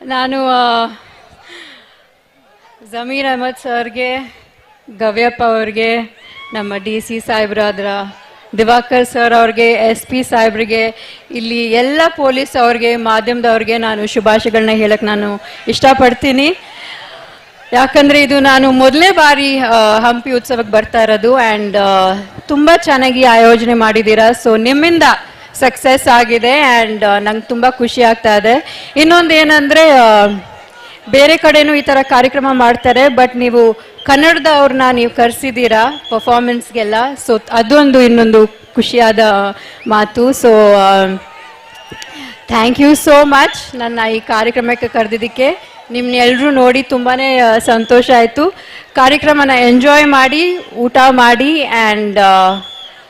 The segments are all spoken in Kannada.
ನಾನು ಜಮೀರ್ ಅಹಮದ್ ಸರ್ಗೆ, ಗವ್ಯಪ್ಪ ಅವ್ರಿಗೆ, ನಮ್ಮ ಡಿ ಸಿ ಸಾಹೇಬ್ರಾದ್ರ, ದಿವಾಕರ್ ಸರ್ ಅವ್ರಿಗೆ, ಎಸ್ ಪಿ ಸಾಹೇಬ್ರಿಗೆ, ಇಲ್ಲಿ ಎಲ್ಲ ಪೊಲೀಸ್ ಅವ್ರಿಗೆ, ಮಾಧ್ಯಮದವ್ರಿಗೆ ನಾನು ಶುಭಾಶಯಗಳನ್ನ ಹೇಳಕ್ಕೆ ನಾನು ಇಷ್ಟಪಡ್ತೀನಿ. ಯಾಕಂದ್ರೆ ಇದು ನಾನು ಮೊದಲನೇ ಬಾರಿ ಹಂಪಿ ಉತ್ಸವಕ್ಕೆ ಬರ್ತಾ ಇರೋದು ಆ್ಯಂಡ್ ತುಂಬ ಚೆನ್ನಾಗಿ ಆಯೋಜನೆ ಮಾಡಿದ್ದೀರಾ. ಸೊ ನಿಮ್ಮಿಂದ ಸಕ್ಸಸ್ ಆಗಿದೆ ಆ್ಯಂಡ್ ನಂಗೆ ತುಂಬ ಖುಷಿ ಆಗ್ತಾ ಇದೆ. ಇನ್ನೊಂದು ಏನಂದರೆ ಬೇರೆ ಕಡೆನೂ ಈ ಥರ ಕಾರ್ಯಕ್ರಮ ಮಾಡ್ತಾರೆ ಬಟ್ ನೀವು ಕನ್ನಡದವ್ರನ್ನ ನೀವು ಕರೆಸಿದ್ದೀರಾ ಪರ್ಫಾರ್ಮೆನ್ಸ್ಗೆಲ್ಲ ಸೊ ಅದೊಂದು ಇನ್ನೊಂದು ಖುಷಿಯಾದ ಮಾತು. So thank you so much ನನ್ನ ಈ ಕಾರ್ಯಕ್ರಮಕ್ಕೆ ಕರೆದಿದ್ದಕ್ಕೆ. ನಿಮ್ಮನ್ನೆಲ್ಲರೂ ನೋಡಿ ತುಂಬಾ ಸಂತೋಷ ಆಯಿತು. ಕಾರ್ಯಕ್ರಮನ ಎಂಜಾಯ್ ಮಾಡಿ, ಊಟ ಮಾಡಿ ಆ್ಯಂಡ್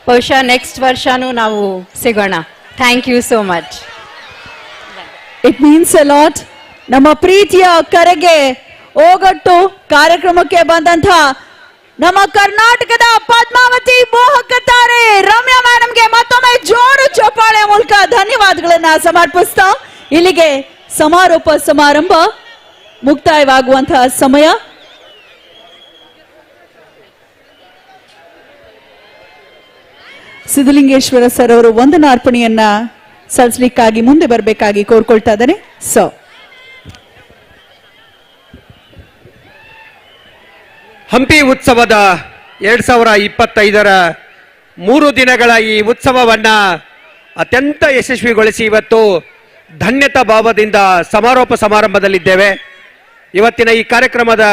ಬಹುಶಃ ನೆಕ್ಸ್ಟ್ ವರ್ಷನೂ ನಾವು ಸಿಗೋಣ. Thank you so much it means a lot ನಮ್ಮ ಪ್ರೀತಿಯ ಕರೆಗೆ ಓಗಟ್ಟು ಕಾರ್ಯಕ್ರಮಕ್ಕೆ ಬಂದಂತ ನಮ್ಮ ಕರ್ನಾಟಕದ ಪದ್ಮಾವತಿ ಮೋಹಕ ತಾರೆ ರಮ್ಯಾ ಮೇಡಮ್ಗೆ ಮತ್ತೊಮ್ಮೆ ಜೋರು ಚೋಪಾಳೆ ಮೂಲಕ ಧನ್ಯವಾದಗಳನ್ನ ಸಮರ್ಪಿಸ್ತಾ ಇಲ್ಲಿಗೆ ಸಮಾರೋಪ ಸಮಾರಂಭ ಮುಕ್ತಾಯವಾಗುವಂತಹ ಸಮಯ. ಸಿದ್ಧಲಿಂಗೇಶ್ವರ ಸರ್ ಅವರು ವಂದನಾರ್ಪಣೆಯನ್ನ ಸಲ್ಲಿಸಲಿಕ್ಕಾಗಿ ಮುಂದೆ ಬರಬೇಕಾಗಿ ಕೋರ್ಕೊಳ್ತಾ ಇದ್ದಾರೆ ಸೊ ಹಂಪಿ ಉತ್ಸವದ ಎರಡ್ ಸಾವಿರ ಇಪ್ಪತ್ತೈದರ ಮೂರು ದಿನಗಳ ಈ ಉತ್ಸವವನ್ನ ಅತ್ಯಂತ ಯಶಸ್ವಿಗೊಳಿಸಿ ಇವತ್ತು ಧನ್ಯತಾ ಭಾವದಿಂದ ಸಮಾರೋಪ ಸಮಾರಂಭದಲ್ಲಿದ್ದೇವೆ. ಇವತ್ತಿನ ಈ ಕಾರ್ಯಕ್ರಮದ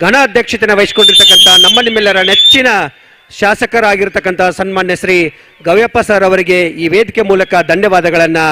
ಘನ ಅಧ್ಯಕ್ಷತೆಯನ್ನು ವಹಿಸಿಕೊಂಡಿರ್ತಕ್ಕಂಥ ನಮ್ಮ ನಿಮ್ಮೆಲ್ಲರ ನೆಚ್ಚಿನ ಶಾಸಕರಾಗಿರ್ತಕ್ಕಂಥ ಸನ್ಮಾನ್ಯ ಶ್ರೀ ಗವ್ಯಪ್ಪ ಸರ್ ಅವರಿಗೆ ಈ ವೇದಿಕೆ ಮೂಲಕ ಧನ್ಯವಾದಗಳನ್ನ